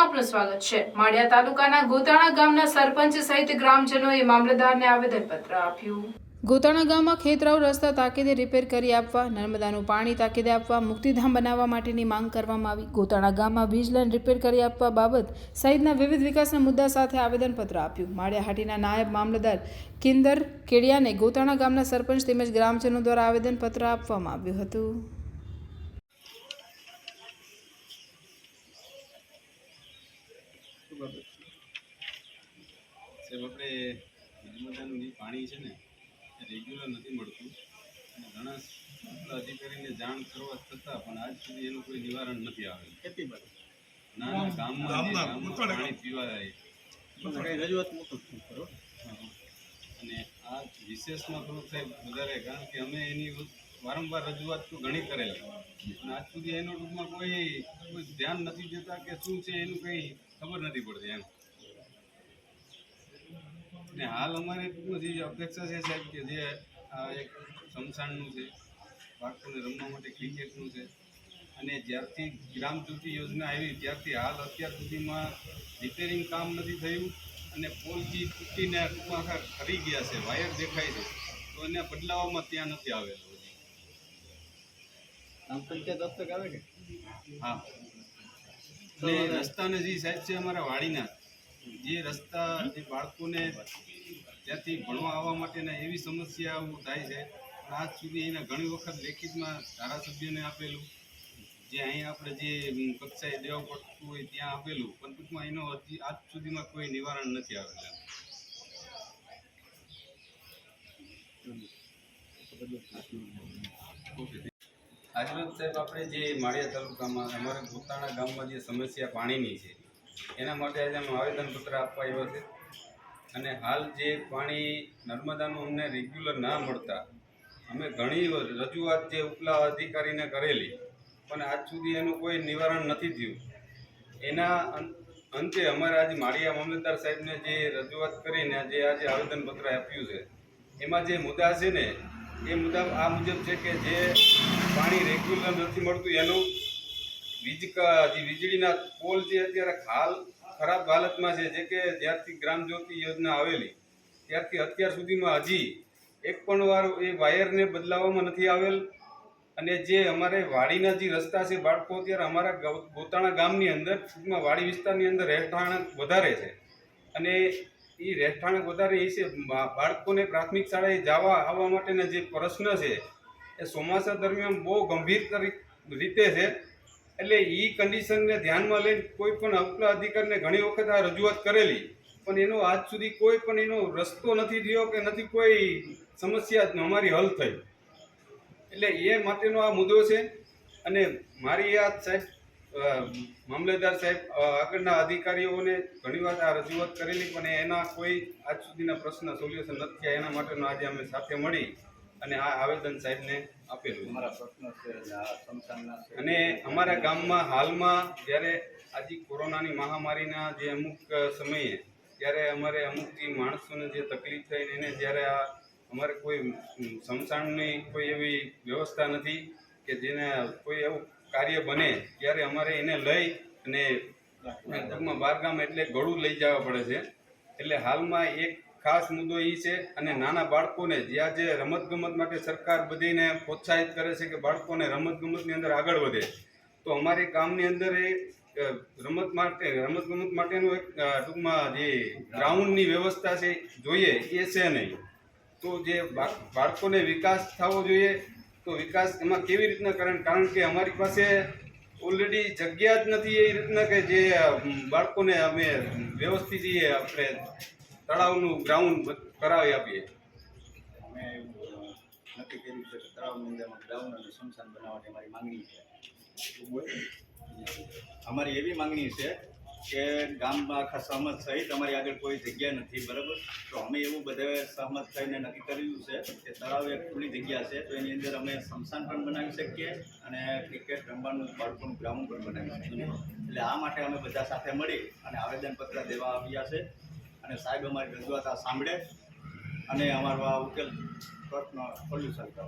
આપનું સ્વાગત છે. માળિયા તાલુકાના ગોતાણા ગામના સરપંચ સહિત ગ્રામજનોએ મામલતદારને આવેદનપત્ર આપ્યું. ગોતાણા ગામમાં ખેતરાવ રસ્તા તાકીદે રિપેર કરી આપવા, નર્મદાનું પાણી તાકીદે આપવા, મુક્તિધામ બનાવવા માટેની માંગ કરવામાં આવી. ગોતાણા ગામમાં વીજ લાઇન રિપેર કરી આપવા બાબત સહિતના વિવિધ વિકાસના મુદ્દા સાથે આવેદનપત્ર આપ્યું. માળિયાહાટીના નાયબ મામલતદાર કિંદર કેડિયાને ગોતાણા ગામના સરપંચ તેમજ ગ્રામજનો દ્વારા આવેદનપત્ર આપવામાં આવ્યું હતું. સાહેબ આપણે નર્મદાનું જે પાણી છે ને એ રેગ્યુલર નથી મળતું. અને ઘણા અધિકારીને જાણ કરવા છતાં પણ આજ સુધી એનું કોઈ નિવારણ નથી આવેલું. ખેતી ના ગામમાં પાણી પીવા જાય રજૂઆત કરો અને આ વિશેષમાં થોડુંક સાહેબ વધારે કારણ કે અમે એની વારંવાર રજૂઆત તો ઘણી કરેલી. આજ સુધી એનો ટૂંકમાં કોઈ કોઈ ધ્યાન નથી દેતા કે શું છે એનું કંઈ ખબર નથી પડતી એમ. ને હાલ અમારે ટૂંકમાં જે અપેક્ષા છે સાહેબ કે જે આ એક સમસાણનું છે બાળકોને રમવા માટે ક્રિકેટનું છે. અને જ્યારથી ગ્રામ જ્યોતિ યોજના આવી ત્યારથી હાલ અત્યાર સુધીમાં રિપેરિંગ કામ નથી થયું અને પોલથી તૂટીને ટૂંકમાં આખા ખરી ગયા છે વાયર દેખાય છે. તો એને બદલાવવામાં ત્યાં નથી આવેલો હજી. ગ્રામ પંચાયત હસ્તક આવે કે? હા. અને રસ્તાને જે સાહેબ છે અમારા વાડીના, જે રસ્તા જે બાળકોને ત્યાંથી ભણવા આવવા માટેના એવી સમસ્યા ઊભું થાય છે. આજ સુધી એના ઘણી વખત લેખિતમાં ધારાસભ્યને આપેલું, જે અહીં આપણે જે કક્ષાએ દેવા પડતું હોય ત્યાં આપેલું, પણ ટૂંકમાં એનો આજ સુધીમાં કોઈ નિવારણ નથી આવેલું. ઓકે. આજરોજ સાહેબ આપણે જે માળિયા તાલુકામાં અમારા પોતાના ગામમાં જે સમસ્યા પાણીની છે, એના માટે આજે અમે આવેદનપત્ર આપવા આવ્યો છે. અને હાલ જે પાણી નર્મદાનું અમને રેગ્યુલર ના મળતા, અમે ઘણી રજૂઆત જે ઉપલા અધિકારીને કરેલી, પણ આજ સુધી એનું કોઈ નિવારણ નથી થયું. એના અંતે અમારે આજે માળિયા મામલતદાર સાહેબને જે રજૂઆત કરીને જે આજે આવેદનપત્ર આપ્યું છે, એમાં જે મુદ્દા છે ને એ મુદ્દા આ મુજબ છે કે જે પાણી રેગ્યુલર નથી મળતું, એનું વીજ જે વીજળીના પોલ જે અત્યારે હાલ ખરાબ હાલતમાં છે, જે કે જ્યારથી ગ્રામ જ્યોતિ યોજના આવેલી, ત્યારથી અત્યાર સુધીમાં હજી એક પણ વાર એ વાયરને બદલાવવામાં નથી આવેલ. અને જે અમારે વાડીના જે રસ્તા છે, બાળકો અત્યારે અમારા ગોતાણા ગામની અંદર, ટૂંકમાં વાડી વિસ્તારની અંદર રહેઠાણ વધારે છે. અને એ રહેઠાણ વધારે એ છે. બાળકોને પ્રાથમિક શાળાએ જવા આવવા માટેના જે પ્રશ્ન છે, એ ચોમાસા દરમિયાન બહુ ગંભીર રીતે છે. એટલે એ કન્ડિશનને ધ્યાનમાં લઈને કોઈ પણ અપલા અધિકારીને ઘણી વખત આ રજૂઆત કરેલી. પણ એનો આજ સુધી કોઈ પણ એનો રસ્તો નથી થયો કે નથી કોઈ સમસ્યા અમારી હલ થઈ. એટલે એ માટેનો આ મુદ્દો છે. અને મારી આ સાહેબ મામલેદાર સાહેબ આગળના અધિકારીઓને ઘણીવાર આ રજૂઆત કરેલી પણ એના કોઈ આજ સુધીના પ્રશ્ન સોલ્યુશન નથી થયા. એના માટેનો આજે અમે સાથે મળી અને આ આવેદન સાહેબને આપેલું અને અમારા ગામમાં હાલમાં જ્યારે આજે કોરોનાની મહામારીના જે અમુક સમયે ત્યારે અમારે અમુક જે માણસોને જે તકલીફ થઈ એને જ્યારે આ અમારે કોઈ સમસાણની કોઈ એવી વ્યવસ્થા નથી કે જેને કોઈ એવું કાર્ય બને ત્યારે અમારે એને લઈ અને ટૂંકમાં બારગામ એટલે ગળું લઈ જવા પડે છે. એટલે હાલમાં એક ખાસ મુદ્દો એ છે અને નાના બાળકોને જે રમતગમત માટે સરકાર બધીને પ્રોત્સાહિત કરે છે કે બાળકોને રમતગમતની અંદર આગળ વધે. તો અમારે ગામની અંદર એ રમત માટે, રમતગમત માટેનું એક ટૂંકમાં જે ગ્રાઉન્ડની વ્યવસ્થા છે, જોઈએ, એ છે નહીં. તો જે બાળકોને વિકાસ થવો જોઈએ તો વિકાસ એમાં કેવી રીતના કરે કારણ કે અમારી પાસે ઓલરેડી જગ્યા જ નથી એ રીતના કે જે બાળકોને અમે વ્યવસ્થિત એ આપણે તળાવનું ગ્રાઉન્ડ કરાવી આપીએ. અમે એવું નક્કી કર્યું છે કે તળાવની અંદરમાં ગ્રાઉન્ડ અને સ્મશાન બનાવવાની અમારી માંગણી છે. અમારી એવી માંગણી છે કે ગામમાં આખા સહમત સહિત અમારી આગળ કોઈ જગ્યા નથી, બરાબર? તો અમે એવું બધે સહમત થઈને નક્કી કર્યું છે કે તળાવ એક ખુલ્લી જગ્યા છે, તો એની અંદર અમે સ્મશાન પણ બનાવી શકીએ અને ક્રિકેટ, રમવાનું, બાળકોનું ગ્રાઉન્ડ પણ બનાવી શકીએ. એટલે આ માટે અમે બધા સાથે મળી અને આવેદનપત્ર દેવા આવ્યા છે. અને સાહેબ અમારી રજૂઆત આ સાંભળે અને અમારો આ ઉકેલ પ્રશ્ન સોલ્યુશન કરો